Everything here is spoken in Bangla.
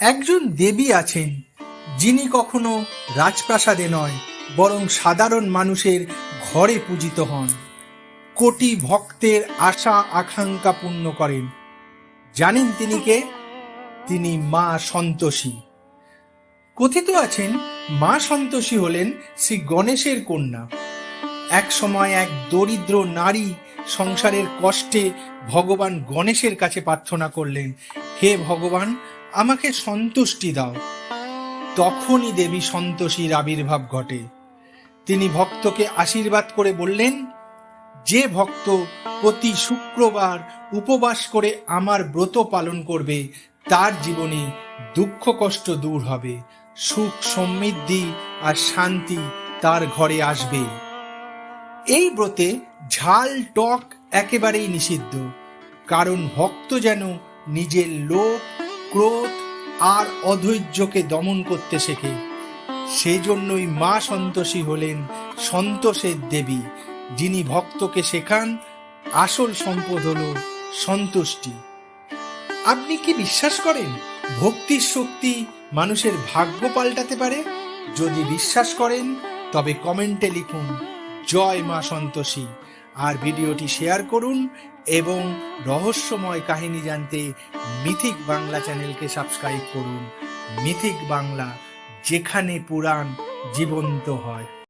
একজন দেবী আছেন, যিনি কখনো রাজপ্রাসাদে নয়, বরং সাধারণ মানুষের ঘরে পূজিত হন। কোটি ভক্তের আশা আকাঙ্ক্ষা পূর্ণ করেন। জানেন তিনি কে? তিনি মা সন্তোষী। কথিত আছেন, মা সন্তোষী হলেন শ্রী গণেশের কন্যা। এক সময় এক দরিদ্র নারী সংসারের কষ্টে ভগবান গণেশের কাছে প্রার্থনা করলেন, হে ভগবান আমাকে সন্তুষ্টি দাও। তখনই দেবী সন্তোষীর আবির্ভাব ঘটে। তিনি ভক্তকে আশীর্বাদ করে বললেন, যে ভক্ত প্রতি শুক্রবার উপবাস করে আমার ব্রত পালন করবে, তার জীবনে দুঃখ কষ্ট দূর হবে। সুখ সমৃদ্ধি আর শান্তি তার ঘরে আসবে। এই ব্রতে ঝাল টক একেবারেই নিষিদ্ধ, কারণ ভক্ত যেন নিজের লোভ ক্রোধ আর অধৈর্যকে দমন করতে শেখে। সেজন্যই মা সন্তোষী হলেন সন্তোষের দেবী, যিনি ভক্তকে শেখান, আসল সম্পদ হল সন্তুষ্টি। আপনি কি বিশ্বাস করেন, ভক্তির শক্তি মানুষের ভাগ্য পাল্টাতে পারে? যদি বিশ্বাস করেন, তবে কমেন্টে লিখুন, জয় মা সন্তোষী। আর ভিডিওটি শেয়ার করুন এবং রহস্যময় কাহিনী জানতে মিথিক বাংলা চ্যানেলকে সাবস্ক্রাইব করুন। মিথিক বাংলা, যেখানে পুরাণ জীবন্ত হয়।